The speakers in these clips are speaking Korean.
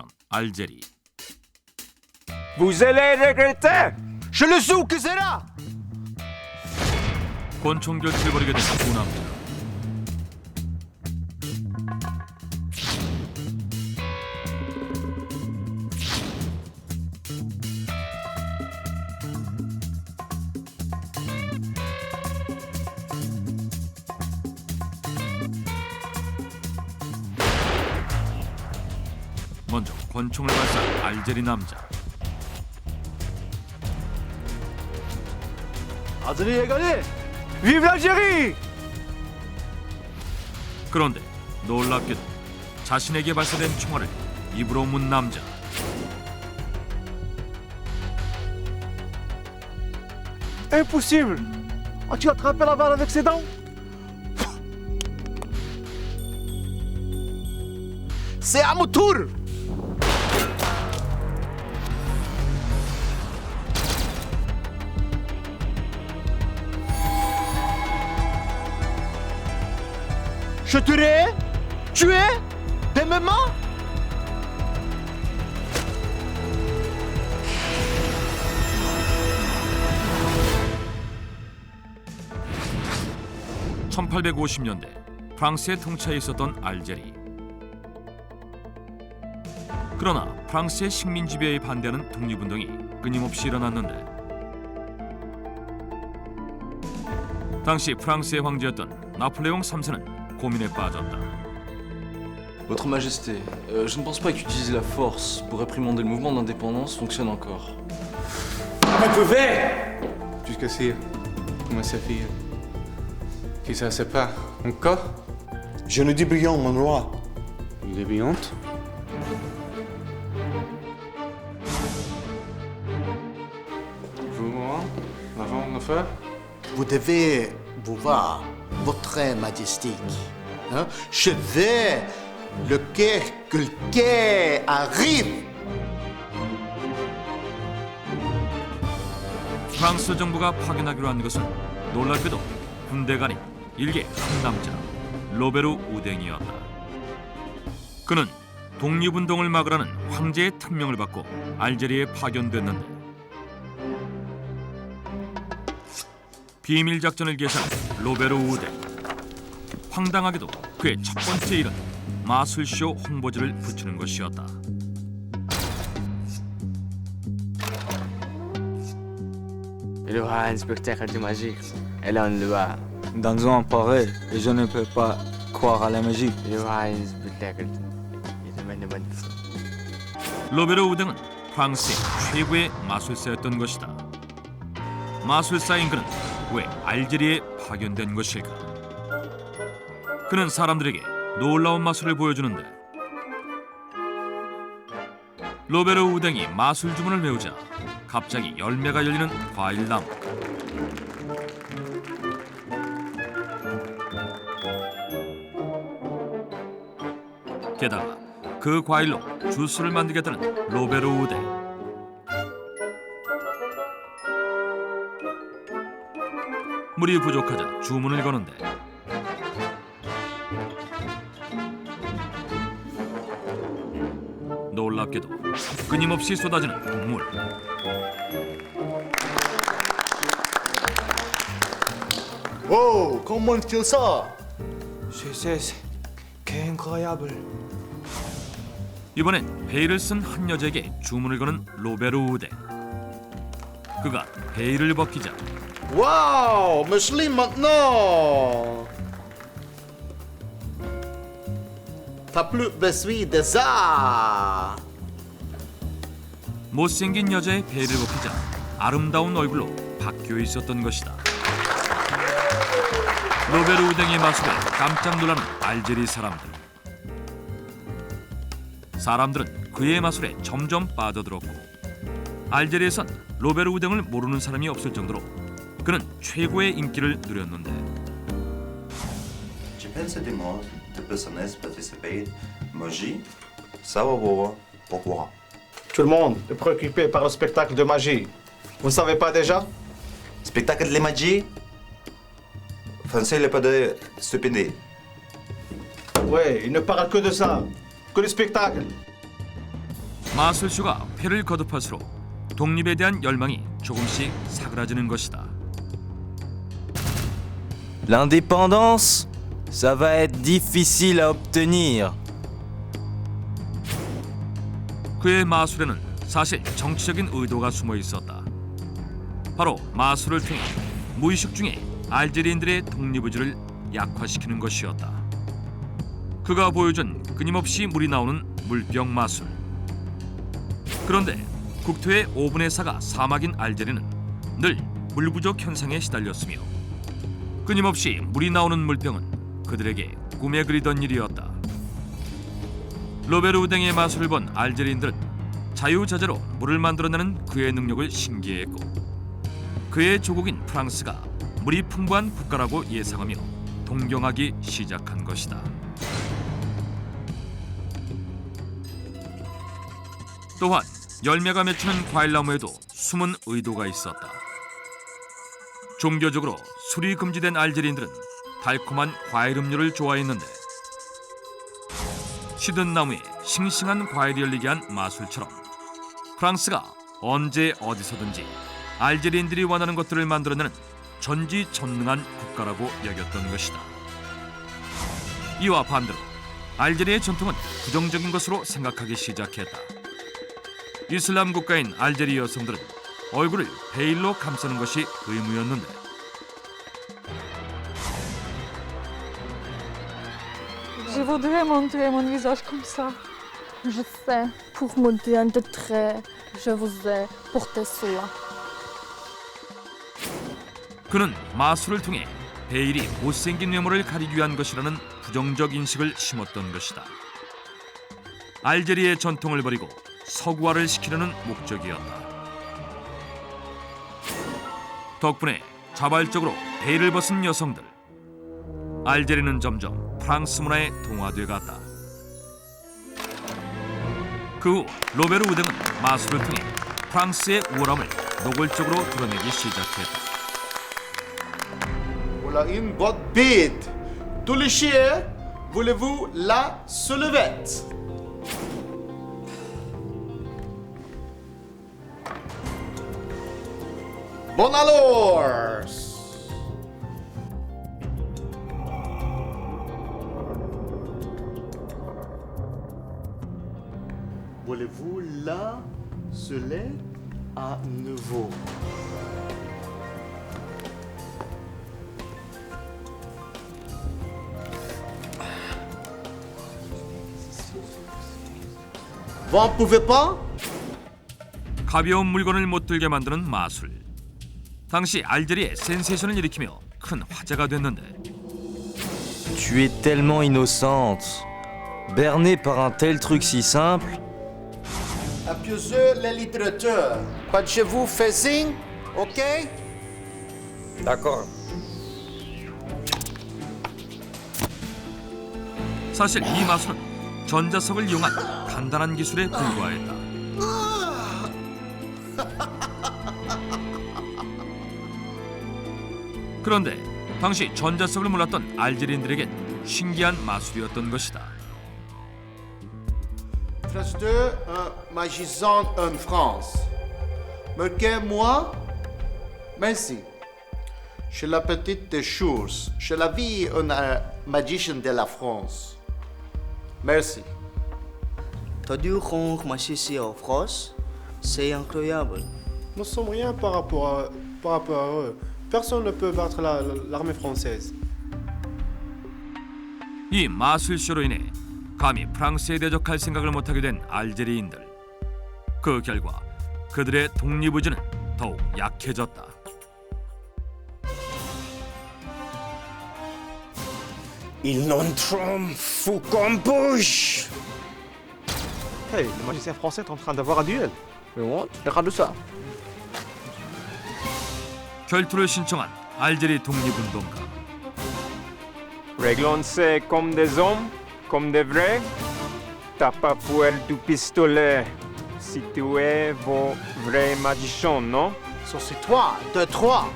20년 알제리 Vous allez regretter Je le sou que c'est là 권총결치를 벌이게 된두남 권총을 발사한 알제리 남자 gagnée Vive l'Algérie 그런데 놀랍게도 자신에게 발사된 총알을 입으로 문 남자 Impossible As-tu attrapé la balle avec ses dents C'est à mon tour Je t'aurais tué de mes mains 1850년대 프랑스의 통치하에 있었던 알제리. 그러나 프랑스의 식민 지배에 반대하는 독립운동이 끊임없이 일어났는데 당시 프랑스의 황제였던 나폴레옹 3세는 고민에 빠졌다. Votre Majesté, euh, je ne pense pas qu'utiliser la force pour réprimander le mouvement d'indépendance fonctionne encore. Vous pouvez Jusqu'à sire, comment ça fait Que ça se pas encore Je ne dis brillant, mon roi. Il est brillante. Vous, moi, avant de faire Vous devez vous voir, votre majesté. Hein? Je veux le quai que le quai arrive. 프랑스 정부가 파견하기로 한 것은 놀랍게도 군대가 아닌 일개 한 남자 로베르 우댕이었다. 그는 독립운동을 막으라는 황제의 특명을 받고 알제리에 파견됐는데 비밀 작전을 개시한 로베르 우댕. 황당하게도 그의 첫 번째 일은 마술쇼 홍보지를 붙이는 것이었다. Il y aura un spectacle de magie. Et là, on le voit. Dans un pareil, et je ne peux pas croire à la magie. Il y aura un spectacle de magie. 로베르 우댕은 프랑스의 최고의 마술사였던 것이다. 마술사인 그는 왜 알제리에 파견된 것일까? 그는 사람들에게 놀라운 마술을 보여주는데 로베르 우댕이 마술 주문을 외우자 갑자기 열매가 열리는 과일 나무. 게다가 그 과일로 주스를 만들겠다는 로베르 우댕. 물이 부족하자 주문을 거는데 놀랍게도 끊임없이 쏟아지는 물. Oh, comment il ça C'est... c'est... c'est incroyable 이번엔 베일을 쓴 한 여자에게 주문을 거는 로베르 우댕. 그가 베일을 벗기자 Wow, Micheline maintenant T'as plus besoin de ça 못생긴 여자의 배를 고프자 아름다운 얼굴로 바뀌어 있었던 것이다. 로베르 우등의 마술에 깜짝 놀라는 알제리 사람들. 사람들은 그의 마술에 점점 빠져들었고 알제리에선 로베르 우등을 모르는 사람이 없을 정도로 그는 최고의 인기를 누렸는데. Pourquoi Tout le monde est préoccupé par le spectacle de magie. Vous ne savez pas déjà Spectacle de magie Français, il n'est pas de stupide. Ouais, il ne parle que de ça. Que le spectacle. 마술쇼가 회를 거듭할수록 독립에 대한 열망이 조금씩 사그라지는 것이다. L'indépendance, ça va être difficile à obtenir. 그의 마술에는 사실 정치적인 의도가 숨어 있었다. 바로 마술을 통해 무의식 중에 알제리인들의 독립의지를 약화시키는 것이었다. 그가 보여준 끊임없이 물이 나오는 물병 마술. 그런데 국토의 5분의 4가 사막인 알제리는 늘 물 부족 현상에 시달렸으며 끊임없이 물이 나오는 물병은 그들에게 꿈에 그리던 일이었다. 로베르 우댕의 마술을 본 알제리인들은 자유자재로 물을 만들어내는 그의 능력을 신기해했고 그의 조국인 프랑스가 물이 풍부한 국가라고 예상하며 동경하기 시작한 것이다. 또한 열매가 맺히는 과일나무에도 숨은 의도가 있었다. 종교적으로 술이 금지된 알제리인들은 달콤한 과일 음료를 좋아했는데 시든 나무에 싱싱한 과일이 열리게 한 마술처럼 프랑스가 언제 어디서든지 알제리인들이 원하는 것들을 만들어내는 전지전능한 국가라고 여겼던 것이다. 이와 반대로 알제리의 전통은 부정적인 것으로 생각하기 시작했다. 이슬람 국가인 알제리 여성들은 얼굴을 베일로 감싸는 것이 의무였는데 Je voudrais montrer mon visage comme ça. Je sais, pour mon bien de trait, je vous ai porté cela. 그는 마술을 통해 베일이 못생긴 외모를 가리기 위한 것이라는 부정적 인식을 심었던 것이다. 알제리의 전통을 버리고 서구화를 시키려는 목적이었다. 덕분에 자발적으로 베일을 벗은 여성들. 알제리는 점점 프랑스 문화에 동화돼 갔다. 그 후 로베르 우댕은 마술을 통해 프랑스의 우월함을 노골적으로 드러내기 시작했다. Tous les chiens, voulez-vous la soulevette Bon alors Voulez-vous la soulevette à nouveau Vous en pouvez pas 가벼운 물건을 못 들게 만드는 마술. 당시 알제리에 센세이션을 일으키며 큰 화제가 됐는데 Tu es tellement innocente. Bernée par un tel truc si simple. Appuisez la littérature. Pas de chez vous fait signe, ok D'accord. 사실 이 마술은 전자석을 이용한 간단한 기술에 불과했다. 그런데 당시 전자석을 몰랐던 알제리인들에겐 신기한 마술이었던 것이다. Trace de un magicien en France. Moquez-moi. Merci. Chez la petite des choses. Chez la vie un euh, magicien de la France. Merci. T'as dû rendre ma ici en France C'est incroyable. Nous sommes rien par rapport à, par rapport à eux. Personne ne peut battre la- l'armée française. 이 마술쇼로 인해 감히 프랑스에 대적할 생각을 못하게 된 알제리인들. 그 결과 그들의 독립의지는 더욱 약해졌다. Ils n'ont fou comme bouche. Hey, le magicien français est en train d'avoir un duel. Mais what Regarde ça. 결투를 신청한 알제리 독립운동가. Réglons-se comme des hommes, Comme des vrais, t'as pas peur du pistolet si tu es vos vrais magiciens, non? Ça c'est toi, de trois.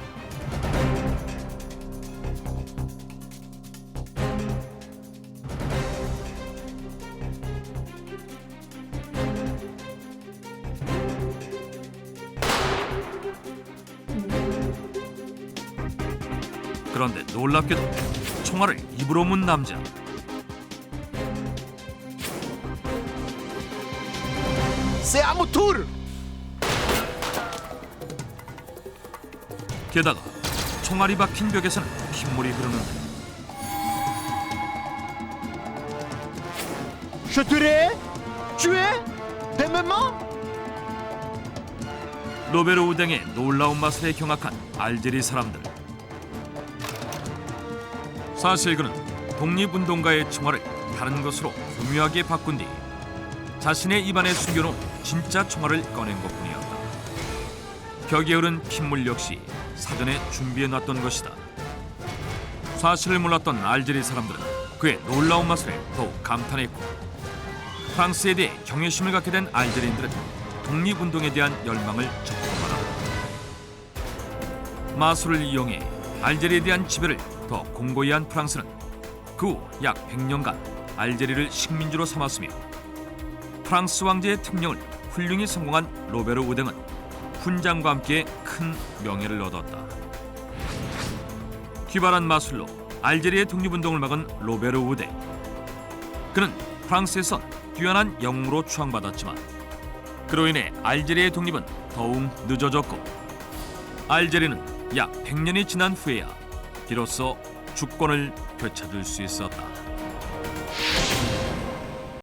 그런데 놀랍게도 총알을 입으로 문 남자. Mon tour 게다가 총알이 박힌 벽에서는 핏물이 흐르는데. Je tué Des moments 로베르 우댕의 놀라운 마술에 경악한 알제리 사람들. 사실 그는 독립운동가의 총알을 다른 것으로 교묘하게 바꾼 뒤 자신의 입안에 숨겨놓은 진짜 총알을 꺼낸 것뿐이었다. 벽에 흐른 핏물 역시 사전에 준비해놨던 것이다. 사실을 몰랐던 알제리 사람들은 그의 놀라운 마술에 더욱 감탄했고 프랑스에 대해 경외심을 갖게 된 알제리인들은 독립운동에 대한 열망을 적극하다. 마술을 이용해 알제리에 대한 지배를 더 공고히 한 프랑스는 그 후 약 100년간 알제리를 식민지로 삼았으며 프랑스 왕제의 특령을 훌륭히 성공한 로베르 우댕은 훈장과 함께 큰 명예를 얻었다. 기발한 마술로 알제리의 독립운동을 막은 로베르 우댕. 그는 프랑스에선 뛰어난 영웅으로 추앙받았지만 그로 인해 알제리의 독립은 더욱 늦어졌고 알제리는 약 100년이 지난 후에야 비로소 주권을 되찾을 수 있었다.